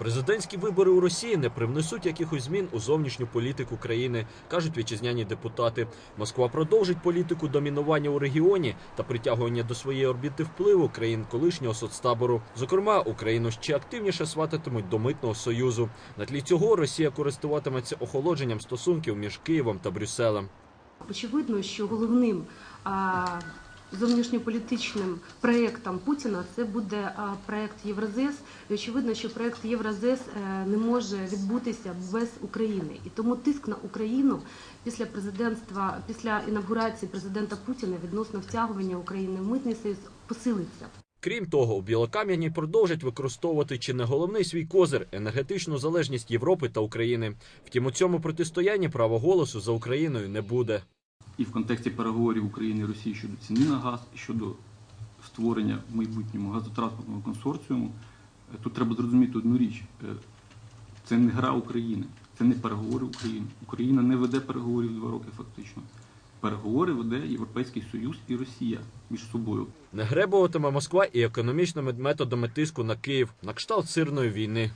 Президентські вибори у Росії не привнесуть якихось змін у зовнішню політику країни, кажуть вітчизняні депутати. Москва продовжить політику домінування у регіоні та притягування до своєї орбіти впливу країн колишнього соцтабору. Зокрема, Україну ще активніше свататимуть до митного союзу. На тлі цього Росія користуватиметься охолодженням стосунків між Києвом та Брюсселем. Очевидно, що головним зовнішньополітичним проєктом Путіна це буде проєкт Євразес. І очевидно, що проєкт Євразес е, не може відбутися без України. І тому тиск на Україну після президентства, після інавгурації президента Путіна відносно втягування України в митний союз посилиться. Крім того, у Білокам'яні продовжать використовувати чи не головний свій козир енергетичну залежність Європи та України. Втім, у цьому протистоянні право голосу за Україною не буде. І в контексті переговорів України і Росії щодо ціни на газ і щодо створення в майбутньому газотранспортного консорціуму, е, тут треба зрозуміти одну річ: Е, це не гра України, це не переговори України. Україна не веде переговорів два роки фактично. Переговори веде Європейський Союз і Росія між собою. Не гребуватиме Москва і економічними методами тиску на Київ на кшталт сирної війни.